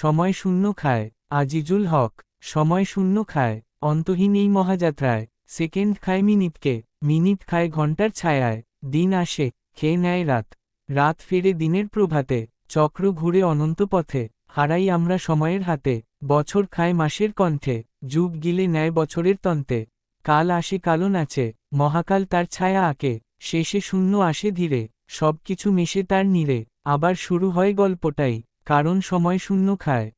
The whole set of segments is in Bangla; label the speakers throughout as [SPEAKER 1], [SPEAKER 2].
[SPEAKER 1] সময় শূন্য খায়। আজিজুল হক, সময় শূন্য খায়। অন্তহীন এই মহাযাত্রায় সেকেন্ড খায় মিনিটকে, মিনিট খায় ঘণ্টার ছায়ায়। দিন আসে, খেয়ে নেয় রাত। রাত ফেরে দিনের প্রভাতে, চক্র ঘুরে অনন্ত পথে। হারাই আমরা সময়ের হাতে, বছর খায় মাসের কণ্ঠে। যুগ গিলে নেয় বছরের তন্তে। কাল আসে কালো নাচে, মহাকাল তার ছায়া আঁকে। শেষে শূন্য আসে ধীরে, সবকিছু মেশে তার নীরে। আবার শুরু হয় গল্পটাই। কারণ সময় শূন্য খায়।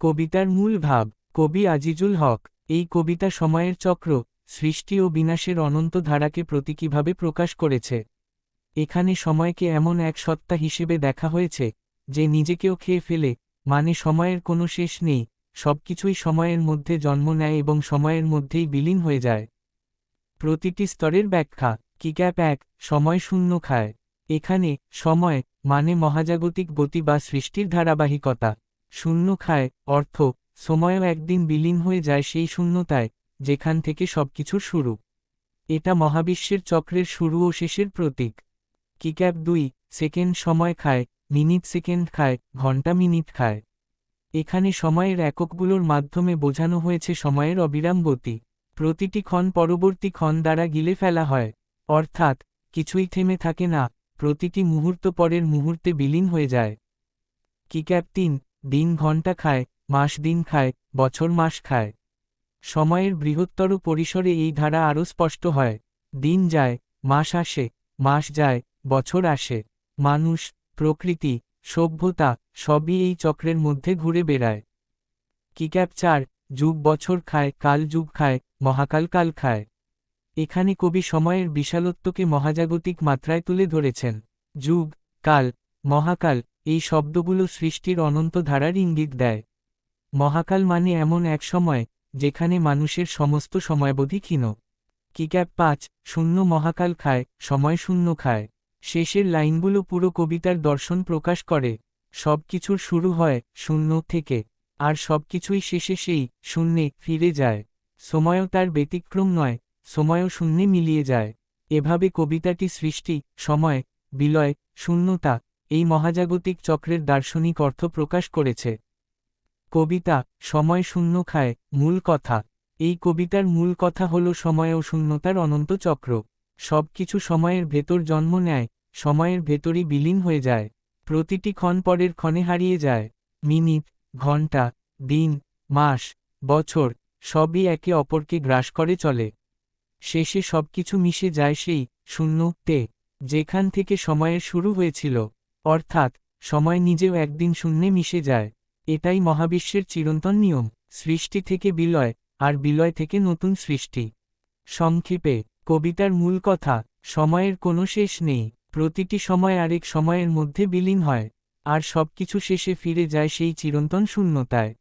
[SPEAKER 1] কবিতার মূল ভাব, কবি আজিজুল হক, এই কবিতা সময়ের চক্র, সৃষ্টি ও বিনাশের অনন্ত ধারাকে প্রতীকীভাবে প্রকাশ করেছে। এখানে সময়কে এমন এক সত্তা হিসেবে দেখা হয়েছে, যে নিজেকেও খেয়ে ফেলে মানে সময়ের কোনো শেষ নেই, সবকিছুই সময়ের মধ্যে জন্ম নেয় এবং সময়ের মধ্যেই বিলীন হয়ে যায়। প্রতিটি স্তরের ব্যাখ্যা, কিক্যাপ এক, সময় শূন্য খায়। এখানে সময় মানে মহাজাগতিক গতি বা সৃষ্টির ধারাবাহিকতা। শূন্য খায়, অর্থ, সময়ও একদিন বিলীন হয়ে যায় সেই শূন্যতায়, যেখান থেকে সবকিছুর শুরু। এটা মহাবিশ্বের চক্রের শুরু ও শেষের প্রতীক। কিক্যাপ দুই, সেকেন্ড সময় খায়, মিনিট সেকেন্ড খায়, ঘণ্টা মিনিট খায়। এখানে সময়ের এককগুলোর মাধ্যমে বোঝানো হয়েছে সময়ের অবিরাম গতি। প্রতিটি ক্ষণ পরবর্তী ক্ষণ দ্বারা গিলে ফেলা হয়। অর্থাৎ, কিছুই থেমে থাকে না প্রতিটি মুহূর্ত পরের মুহূর্তে বিলীন হয়ে যায়। কিক্যাপ তিন, দিন ঘণ্টা খায়, মাস দিন খায়, বছর মাস খায়। সময়ের বৃহত্তর পরিসরে এই ধারা আরও স্পষ্ট হয়। দিন যায়, মাস আসে, মাস যায়, বছর আসে। মানুষ, প্রকৃতি, সভ্যতা সবই এই চক্রের মধ্যে ঘুরে বেড়ায়। কিক্যাপ চার, যুগ বছর খায়, কাল যুগ খায়, মহাকাল কাল খায়। এখানে কবি সময়ের বিশালত্বকে মহাজাগতিক মাত্রায় তুলে ধরেছেন। যুগ, কাল, মহাকাল, এই শব্দগুলো সৃষ্টির অনন্ত ধারার ইঙ্গিত দেয়। মহাকাল মানে এমন এক সময়, যেখানে মানুষের সমস্ত সময়বধি ক্ষীণ। কিক্যাপ পাঁচ, শূন্য মহাকাল খায়, সময় শূন্য খায়। শেষের লাইনগুলো পুরো কবিতার দর্শন প্রকাশ করে। সবকিছুর শুরু হয় শূন্য থেকে, আর সবকিছুই শেষে সেই শূন্যে ফিরে যায়। সময়ও তার ব্যতিক্রম নয় সময়ও শূন্যে মিলিয়ে যায়। এভাবে কবিতাটি সৃষ্টি, সময়, বিলয়, শূন্যতা, এই মহাজাগতিক চক্রের দার্শনিক অর্থ প্রকাশ করেছে। কবিতা, সময় শূন্য খায়, মূল কথা। এই কবিতার মূল কথা হল সময় ও শূন্যতার অনন্ত চক্র। সবকিছু সময়ের ভেতর জন্ম নেয়, সময়ের ভেতরই বিলীন হয়ে যায়। প্রতিটি ক্ষণ পরের ক্ষণে হারিয়ে যায়। মিনিট ঘণ্টা দিন, মাস, বছর, সবই একে অপরকে গ্রাস করে চলে। শেষে সবকিছু মিশে যায় সেই শূন্য তে যেখান থেকে সময়ের শুরু হয়েছিল। অর্থাৎ, সময় নিজেও একদিন শূন্যে মিশে যায়। এটাই মহাবিশ্বের চিরন্তন নিয়ম, সৃষ্টি থেকে বিলয়, আর বিলয় থেকে নতুন সৃষ্টি। সংক্ষেপে, কবিতার মূল কথা, সময়ের কোনো শেষ নেই, প্রতিটি সময় আরেক সময়ের মধ্যে বিলীন হয়, আর সবকিছু শেষে ফিরে যায় সেই চিরন্তন শূন্যতায়।